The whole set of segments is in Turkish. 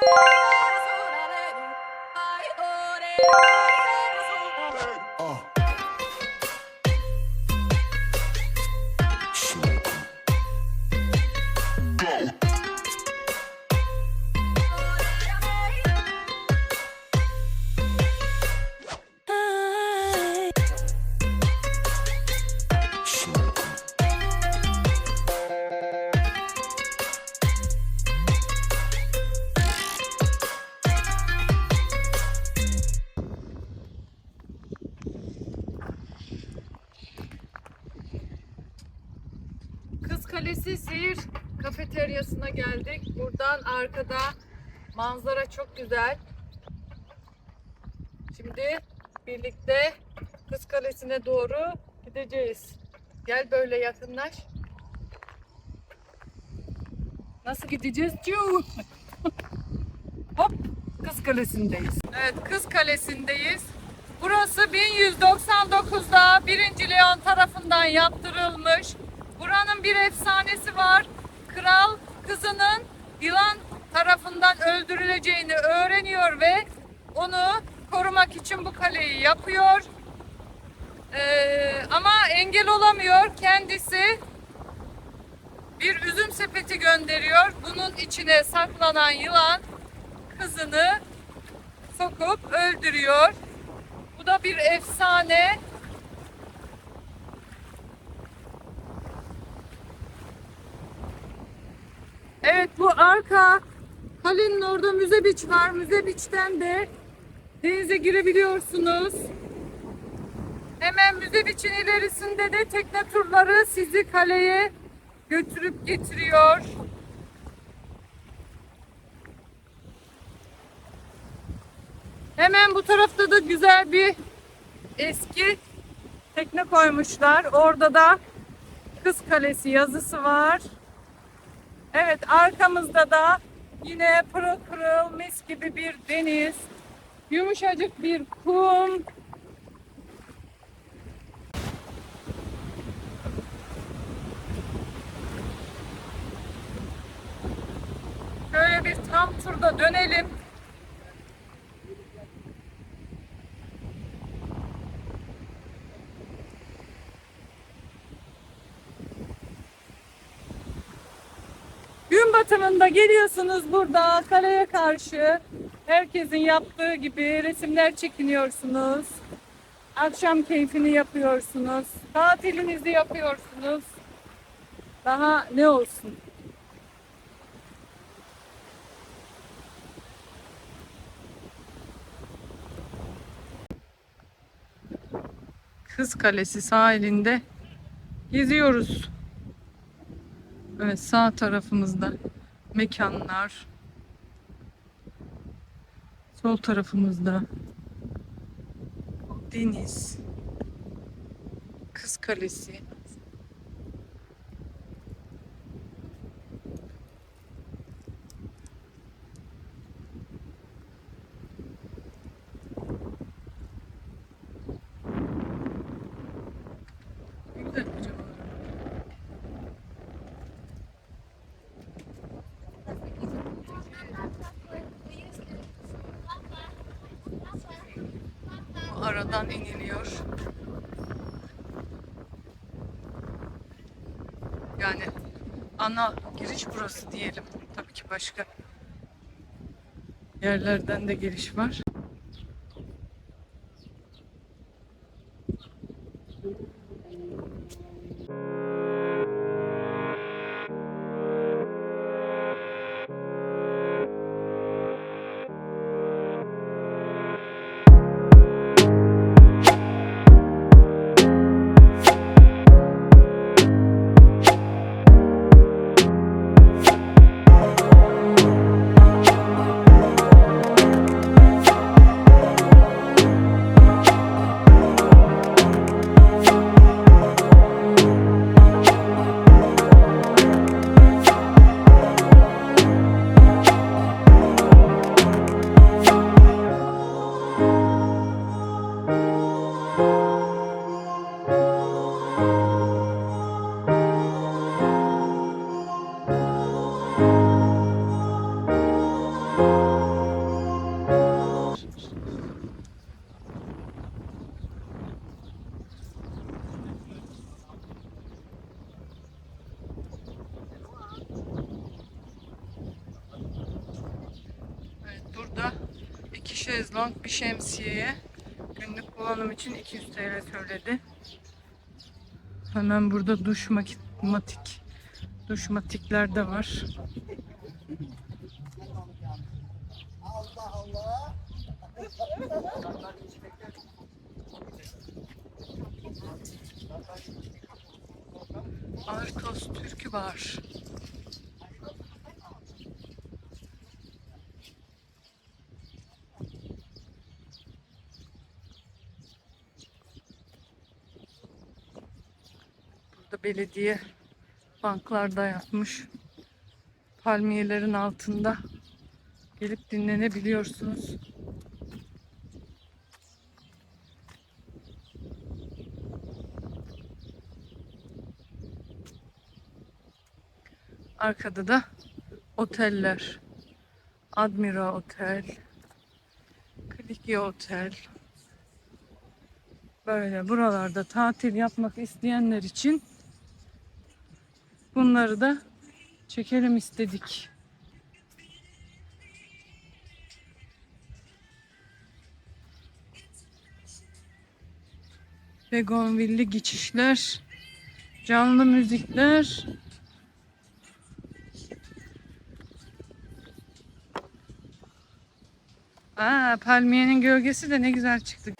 Kız Kalesi Seyir Kafeteryası'na geldik. Buradan arkada manzara çok güzel. Şimdi birlikte Kız Kalesi'ne doğru gideceğiz. Gel böyle yakınlaş. Nasıl gideceğiz? Hop Kız Kalesi'ndeyiz. Evet Kız Kalesi'ndeyiz. Burası 1199'da 1. Leon tarafından yaptırılmış. Buranın bir efsanesi var. Kral kızının yılan tarafından öldürüleceğini öğreniyor ve onu korumak için bu kaleyi yapıyor. Ee, ama engel olamıyor. Kendisi bir üzüm sepeti gönderiyor. Bunun içine saklanan yılan kızını sokup öldürüyor. Bu da bir efsane. Evet bu arka kalenin orada müze biç var. Müze biçten de denize girebiliyorsunuz. Hemen müze biçin ilerisinde de tekne turları sizi kaleye götürüp getiriyor. Hemen bu tarafta da güzel bir eski tekne koymuşlar. Orada da Kız Kalesi yazısı var. Evet arkamızda da yine pırıl pırıl mis gibi bir deniz. Yumuşacık bir kum. Şöyle bir tam turda dönelim. Gün batımında geliyorsunuz burada kaleye karşı. Herkesin yaptığı gibi resimler çekiniyorsunuz. Akşam keyfini yapıyorsunuz. Tatilinizi yapıyorsunuz. Daha ne olsun? Kız Kalesi sahilinde geziyoruz. Evet sağ tarafımızda mekanlar. Sol tarafımızda deniz. Kız Kalesi. Güzel kocaman. Aradan iniliyor. Yani ana giriş burası diyelim. Tabii ki başka yerlerden de giriş var. Şezlong, bir şemsiyeye günlük kullanım için 200 TL söyledi. Hemen burada duş matik, duş matikler de var. Artos Türkü var. Burada belediye banklarda yapmış. Palmiyelerin altında gelip dinlenebiliyorsunuz. Arkada da oteller. Admira Otel, Klikya Otel. Böyle buralarda tatil yapmak isteyenler için bunları da çekelim istedik. Begonvilli geçişler, canlı müzikler. Aa, palmiyenin gölgesi de ne güzel çıktı.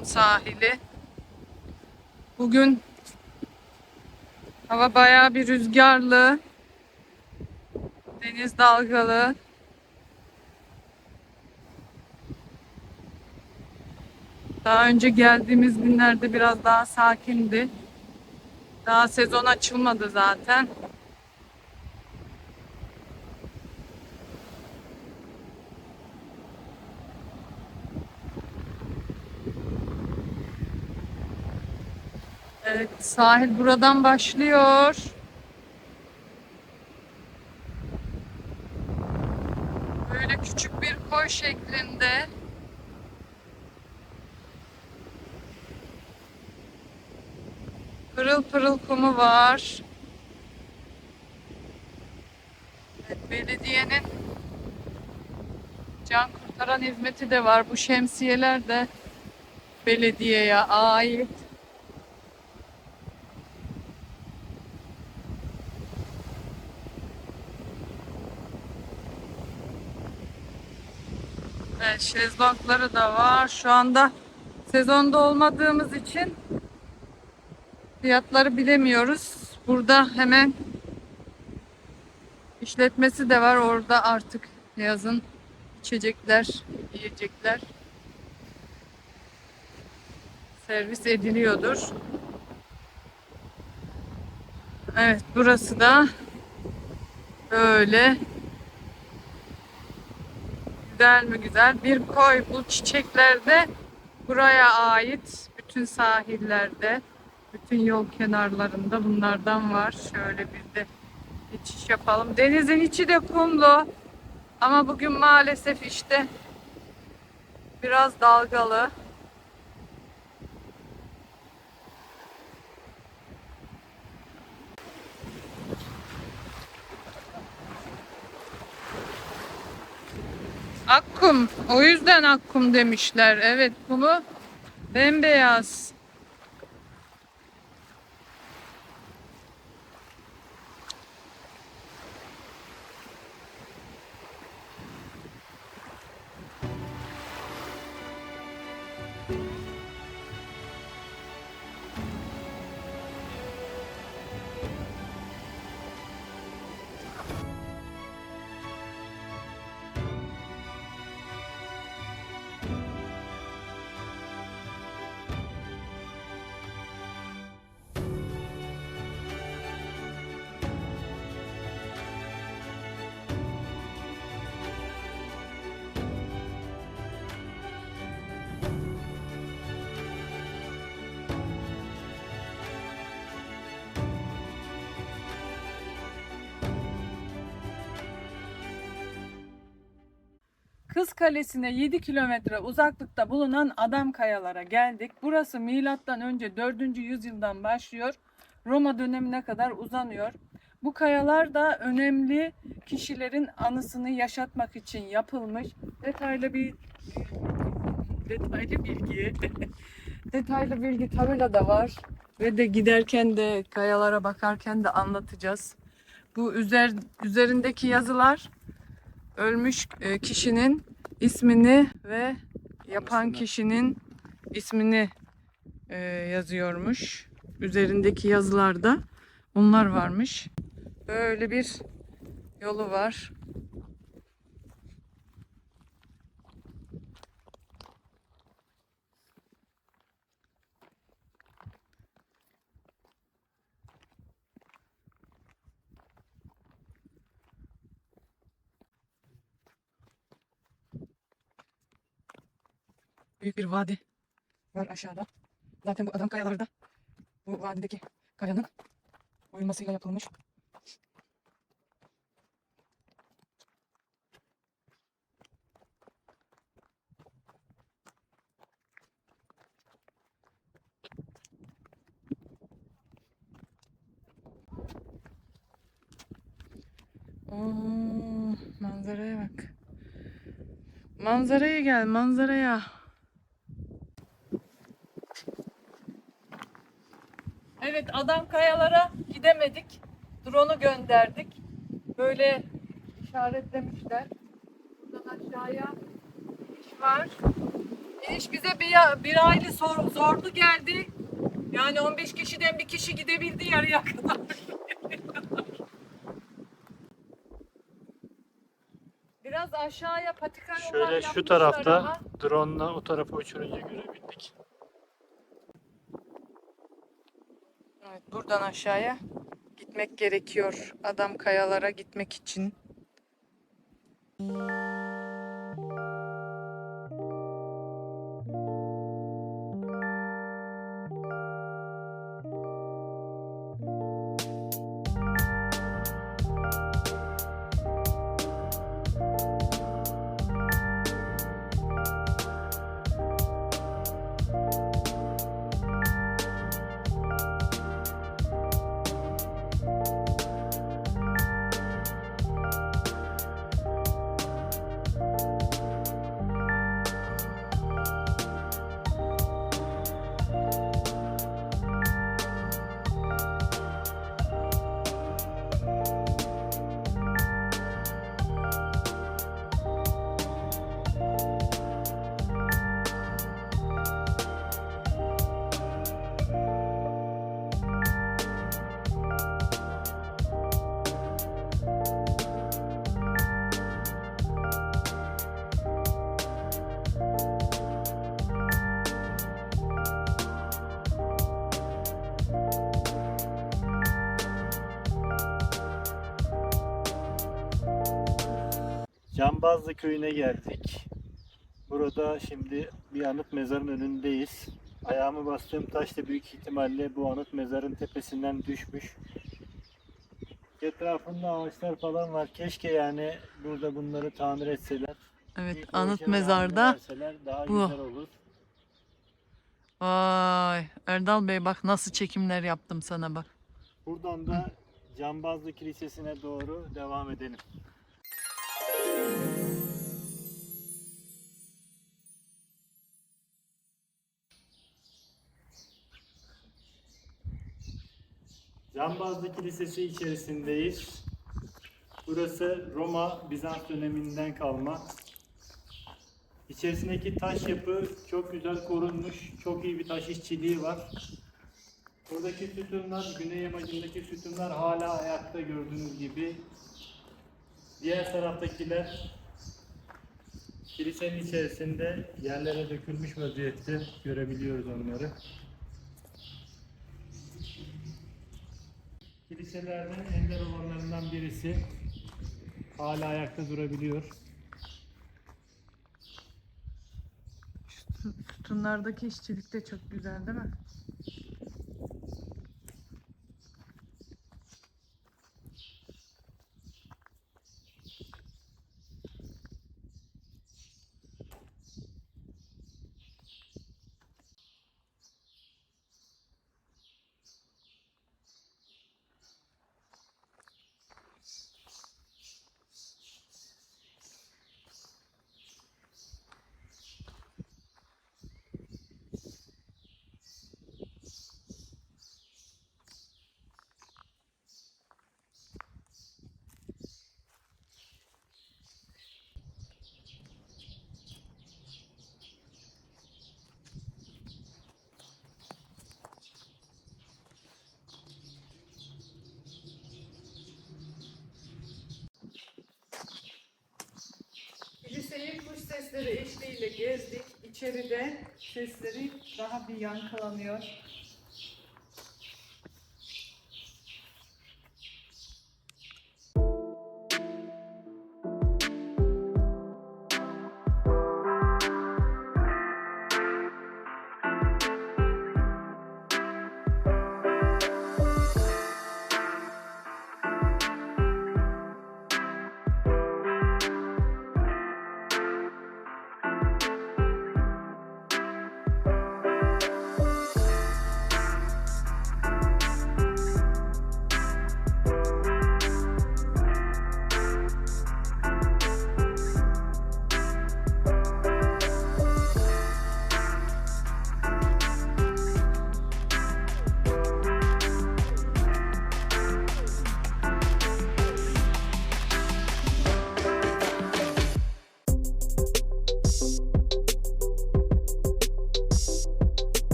Akkum sahili. Bugün hava bayağı bir rüzgarlı. Deniz dalgalı. Daha önce geldiğimiz günlerde biraz daha sakindi. Daha sezon açılmadı zaten. Evet, sahil buradan başlıyor. Böyle küçük bir koy şeklinde. Pırıl pırıl kumu var. Evet, belediyenin can kurtaran hizmeti de var. Bu şemsiyeler de belediyeye ait. Evet, şezlongları da var. Şu anda sezonda olmadığımız için fiyatları bilemiyoruz. Burada hemen işletmesi de var. Orada artık yazın içecekler, yiyecekler servis ediliyordur. Evet burası da böyle güzel mi güzel bir koy. Bu çiçekler de buraya ait. Bütün sahillerde, bütün yol kenarlarında bunlardan var. Şöyle bir de geçiş yapalım. Denizin içi de kumlu. Ama bugün maalesef işte biraz dalgalı. Akkum. O yüzden akkum demişler. Evet kumu bembeyaz. Kız Kalesi'ne 7 kilometre uzaklıkta bulunan Adam Kayalara geldik. Burası milattan önce 4. yüzyıldan başlıyor. Roma dönemine kadar uzanıyor. Bu kayalar da önemli kişilerin anısını yaşatmak için yapılmış. Detaylı bir detaylı bilgi. detaylı bilgi tabela da var. Ve de giderken de kayalara bakarken de anlatacağız. Bu üzer, üzerindeki yazılar ölmüş e, kişinin ismini ve yapan kişinin ismini e, yazıyormuş. Üzerindeki yazılarda onlar varmış. Böyle bir yolu var. Büyük bir vadi var aşağıda. Zaten bu adam kayalarda bu vadideki kayanın oyulmasıyla yapılmış. Oo, manzaraya bak. Manzaraya gel, manzaraya. Evet, adam kayalara gidemedik. Drone'u gönderdik. Böyle işaretlemişler. Buradan aşağıya iniş var. İniş bize bir, bir aile zor, zorlu geldi. Yani 15 kişiden bir kişi gidebildi yarıya kadar. Biraz aşağıya patika Şöyle şu tarafta drone'la o tarafa uçurunca görebildik. Buradan aşağıya gitmek gerekiyor. Adam kayalara gitmek için. Cambazlı köyüne geldik. Burada şimdi bir anıt mezarın önündeyiz. Ayağımı bastığım taş da büyük ihtimalle bu anıt mezarın tepesinden düşmüş. Etrafında ağaçlar falan var. Keşke yani burada bunları tamir etseler. Evet İlk anıt mezarda. daha bu. güzel olur. Vay Erdal Bey bak nasıl çekimler yaptım sana bak. Buradan da Cambazlı Kilisesi'ne doğru devam edelim. Cambazlı Kilisesi içerisindeyiz. Burası Roma Bizans döneminden kalma. İçerisindeki taş yapı çok güzel korunmuş. Çok iyi bir taş işçiliği var. Buradaki sütunlar, güney yamacındaki sütunlar hala ayakta gördüğünüz gibi. Diğer taraftakiler kilisenin içerisinde yerlere dökülmüş vaziyette görebiliyoruz onları. Kiliselerden ender olanlarından birisi hala ayakta durabiliyor. Sütunlardaki işçilik de çok güzel değil mi? Kiliseyi kuş sesleri eşliğiyle gezdik. İçeride sesleri daha bir yankılanıyor.